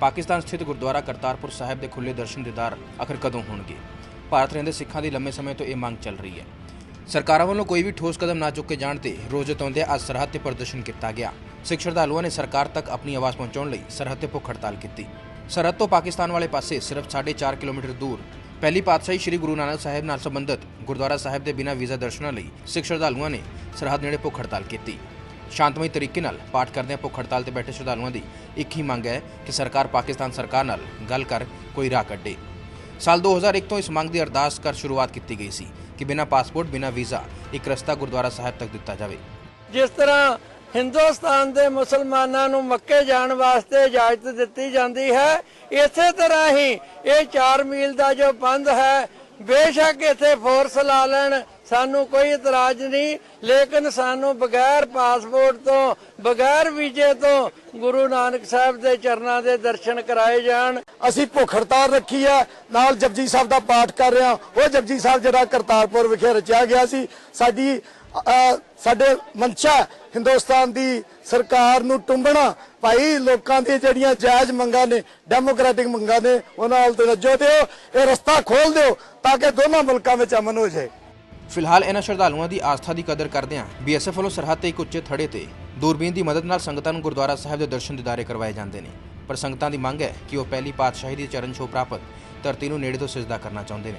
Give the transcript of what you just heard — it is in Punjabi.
ਪਾਕਿਸਤਾਨ ਸਥਿਤ ਗੁਰਦੁਆਰਾ ਕਰਤਾਰਪੁਰ ਸਾਹਿਬ ਦੇ ਖੁੱਲੇ ਦਰਸ਼ਨ ਦੀਦਾਰ ਆਖਰ ਕਦੋਂ ਹੋਣਗੇ? ਭਾਰਤ ਰਹਿੰਦੇ ਸਿੱਖਾਂ ਦੀ ਲੰਮੇ ਸਮੇਂ ਤੋਂ ਇਹ ਮੰਗ ਚੱਲ ਰਹੀ ਹੈ। ਸਰਕਾਰਾਂ ਵੱਲੋਂ ਕੋਈ ਵੀ ਠੋਸ ਕਦਮ ਨਾ ਚੁੱਕੇ ਜਾਣ ਤੇ ਰੋਜ਼ ਜਤਾਉਂਦੇ ਅੱਜ ਸਰਹੱਦ ਤੇ ਪ੍ਰਦਰਸ਼ਨ ਕੀਤਾ ਗਿਆ। ਸਿੱਖ ਸ਼ਰਧਾਲੂਆਂ ਨੇ ਸਰਕਾਰ ਤੱਕ ਆਪਣੀ ਆਵਾਜ਼ ਪਹੁੰਚਾਉਣ ਲਈ ਸਰਹੱਦ ਤੇ ਭੁੱਖ ਹੜਤਾਲ ਕੀਤੀ। ਸਰਹੱਦ ਤੋਂ ਪਾਕਿਸਤਾਨ ਵਾਲੇ ਪਾਸੇ ਸਿਰਫ 4.5 ਕਿਲੋਮੀਟਰ ਦੂਰ ਪਹਿਲੀ ਪਾਤਸ਼ਾਹੀ ਸ੍ਰੀ ਗੁਰੂ ਨਾਨਕ ਸਾਹਿਬ ਨਾਲ ਸੰਬੰਧਿਤ ਗੁਰਦੁਆਰਾ ਸਾਹਿਬ ਦੇ ਬਿਨਾਂ ਵੀਜ਼ਾ ਦਰਸ਼ਨਾਂ ਲਈ ਸਿੱਖ ਸ਼ਰਧਾਲੂਆਂ ਨੇ ਸਰਹੱਦ ਨੇੜੇ ਭੁੱਖ ਹੜਤਾਲ ਕੀਤੀ। ਸ਼ਾਂਤਮਈ ਤਰੀਕੇ ਨਾਲ ਪਾਠ ਕਰਦਿਆਂ ਭੁੱਖ ਹੜਤਾਲ ਤੇ ਬੈਠੇ ਸ਼ਰਧਾਲੂਆਂ ਦੀ ਇੱਕ ਹੀ ਮੰਗ ਹੈ ਕਿ ਸਰਕਾਰ ਪਾਕਿਸਤਾਨ ਸਰਕਾਰ ਨਾਲ ਗੱਲ ਕਰ, ਕੋਈ ਰਾਹ ਕੱਢੇ। ਸਾਲ 2001 ਤੋਂ ਇਸ ਮੰਗ ਦੀ ਅਰਦਾਸ ਕਰ ਸ਼ੁਰੂਆਤ ਕੀਤੀ ਗਈ ਸੀ ਕਿ ਬਿਨਾਂ ਪਾਸਪੋਰਟ, ਬਿਨਾਂ ਵੀਜ਼ਾ ਇੱਕ ਰਸਤਾ ਗੁਰਦੁਆਰਾ ਸਾਹਿਬ ਤੱਕ ਦਿੱਤਾ ਜਾਵੇ। ਜਿਸ ਤਰ੍ਹਾਂ ਹਿੰਦੁਸਤਾਨ ਦੇ ਮੁਸਲਮਾਨਾਂ ਨੂੰ ਮੱਕੇ ਜਾਣ ਵਾਸਤੇ ਇਜਾਜ਼ਤ ਦਿੱਤੀ ਜਾਂਦੀ ਹੈ, ਇਸੇ ਤਰ੍ਹਾਂ ਹੀ ਇਹ 4 ਮੀਲ ਦਾ ਜੋ ਬੰਦ ਹੈ, ਬੇਸ਼ੱਕ ਇੱਥੇ ਫੋਰਸ ਲਾ ਲੈਣ ਸਾਨੂੰ ਕੋਈ ਇਤਰਾਜ਼ ਨਹੀਂ, ਲੇਕਿਨ ਸਾਨੂੰ ਬਗੈਰ ਪਾਸਪੋਰਟ ਤੋਂ, ਬਗੈਰ ਵੀਜ਼ੇ ਤੋਂ ਗੁਰੂ ਨਾਨਕ ਸਾਹਿਬ ਦੇ ਚਰਨਾਂ ਦੇ ਦਰਸ਼ਨ ਕਰਾਏ ਜਾਣ। ਅਸੀਂ ਭੁੱਖ ਹੜਤਾਲ ਰੱਖੀ ਹੈ ਨਾਲ ਜਪਜੀ ਸਾਹਿਬ ਦਾ ਪਾਠ ਕਰ ਰਹੇ ਹਾਂ। ਉਹ ਜਪਜੀ ਸਾਹਿਬ ਜਿਹੜਾ ਕਰਤਾਰਪੁਰ ਵਿਖੇ ਰਚਿਆ ਗਿਆ ਸੀ, ਸਾਡੀ ਸਾਡੇ ਮਨਸ਼ਾ ਹਿੰਦੁਸਤਾਨ ਦੀ ਸਰਕਾਰ ਨੂੰ ਟੁੰਬਣਾ, ਭਾਈ ਲੋਕਾਂ ਦੀ ਜਿਹੜੀਆਂ ਜਾਇਜ਼ ਮੰਗਾਂ ਨੇ, ਡੈਮੋਕ੍ਰੈਟਿਕ ਮੰਗਾਂ ਨੇ, ਉਹਨਾਂ ਨਾਲ ਤਵੱਜੋ ਦਿਓ, ਇਹ ਰਸਤਾ ਖੋਲ ਦਿਓ, ਤਾਂ ਕਿ ਦੋਨਾਂ ਮੁਲਕਾਂ ਵਿੱਚ ਅਮਨ ਹੋ ਜਾਏ। ਫਿਲਹਾਲ ਇਹਨਾਂ ਸ਼ਰਧਾਲੂਆਂ ਦੀ ਆਸਥਾ ਦੀ ਕਦਰ ਕਰਦਿਆਂ ਬੀਐਸਐਫ ਵੱਲੋਂ ਸਰਹੱਦ ਤੇ ਇੱਕ ਉੱਚੇ ਥੜੇ ਤੇ ਦੂਰਬੀਨ ਦੀ ਮਦਦ ਨਾਲ ਸੰਗਤਾਂ ਨੂੰ ਗੁਰਦੁਆਰਾ ਸਾਹਿਬ ਦੇ ਦਰਸ਼ਨ ਦਿਦਾਰੇ ਕਰਵਾਏ ਜਾਂਦੇ ਨੇ। ਪਰ ਸੰਗਤਾਂ ਦੀ ਮੰਗ ਹੈ ਕਿ ਉਹ ਪਹਿਲੀ ਪਾਤਸ਼ਾਹੀ ਦੀ ਚਰਨ ਛੋਹ ਪ੍ਰਾਪਤ ਧਰਤੀ ਨੂੰ ਨੇੜੇ ਤੋਂ ਸਿਜਦਾ ਕਰਨਾ ਚਾਹੁੰਦੇ ਨੇ।